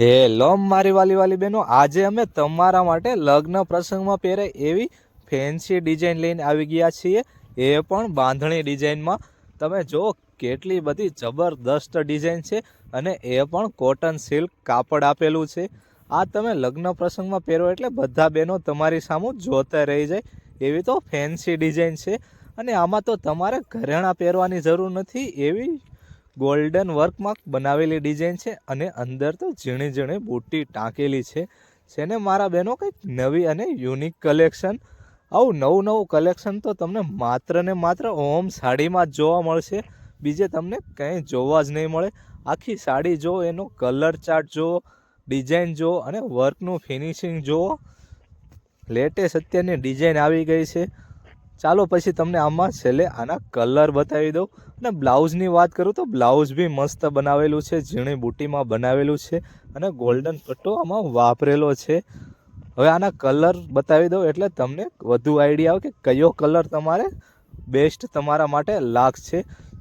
Hello મારી વાલી વાલી બહેનો, આજે અમે તમારા માટે લગ્ન પ્રસંગમાં પહેરે એવી ફેન્સી ડિઝાઇન લઈને આવી ગયા છીએ. એ પણ બાંધણી ડિઝાઇનમાં તમે જો કેટલી બધી જબરદસ્ત ડિઝાઇન છે અને એ પણ કોટન સિલ્ક કાપડ આપેલું છે. આ તમે લગ્ન પ્રસંગમાં પહેરો એટલે બધા બહેનો તમારી સામું જોતા રહી જાય. એવી તો ફેન્સી ડિઝાઇન છે અને આમાં તો તમારે ઘરેણાં પહેરવાની જરૂર નથી. એવી ગોલ્ડન વર્કમાં બનાવેલી ડિઝાઇન છે અને અંદર તો ઝીણી ઝીણી બુટ્ટી ટાંકેલી છે. જેને મારા બહેનો કંઈક નવી અને યુનિક કલેક્શન આવું નવું નવું કલેક્શન તો તમને માત્ર ને માત્ર ઓમ સાડીમાં જ જોવા મળશે. બીજે તમને કંઈ જોવા જ નહીં મળે. આખી સાડી જો, એનો કલર ચાર્ટ જુઓ ડિઝાઇન જુઓ અને વર્કનું ફિનિશિંગ જુઓ લેટેસ્ટ અત્યારની ડિઝાઇન આવી ગઈ છે. ચાલો પછી તમને આમાં છેલ્લે આના કલર બતાવી દઉં. અને બ્લાઉઝની વાત કરું તો બ્લાઉઝ બી મસ્ત બનાવેલું છે, ઝીણી બુટીમાં બનાવેલું છે અને ગોલ્ડન પટ્ટો આમાં વાપરેલો છે. હવે આના કલર બતાવી દઉં એટલે તમને વધુ આઈડિયા આવે કે કયો કલર તમારે બેસ્ટ તમારા માટે લાગશે.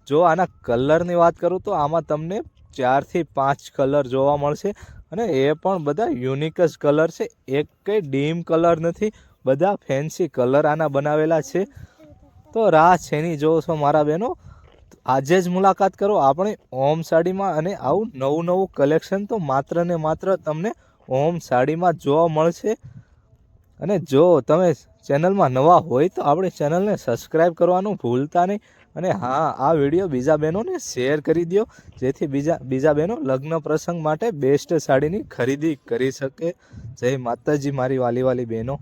જો આના કલરની વાત કરું તો આમાં તમને ચારથી પાંચ કલર જોવા મળશે અને એ પણ બધા યુનિક જ કલર છે. એક કંઈ ડીમ કલર નથી બધા ફેન્સી કલર આના બનાવેલા છે. તો રાહ છેની જો છો મારા બહેનો? આજે જ મુલાકાત કરો. આપણે ઓમ સાડીમાં અને આવું નવું નવું કલેક્શન તો માત્ર ને માત્ર તમને ઓમ સાડીમાં જોવા મળશે. અને જો તમે ચેનલમાં નવા હોય તો આપણી ચેનલને સબસ્ક્રાઈબ કરવાનું ભૂલતા નહીં. અને હા, આ વીડિયો બીજા બહેનોને શેર કરી દો જેથી બીજા બીજા બહેનો લગ્ન પ્રસંગ માટે બેસ્ટ સાડીની ખરીદી કરી શકે. જય માતાજી, મારી વાલી વાલી બહેનો.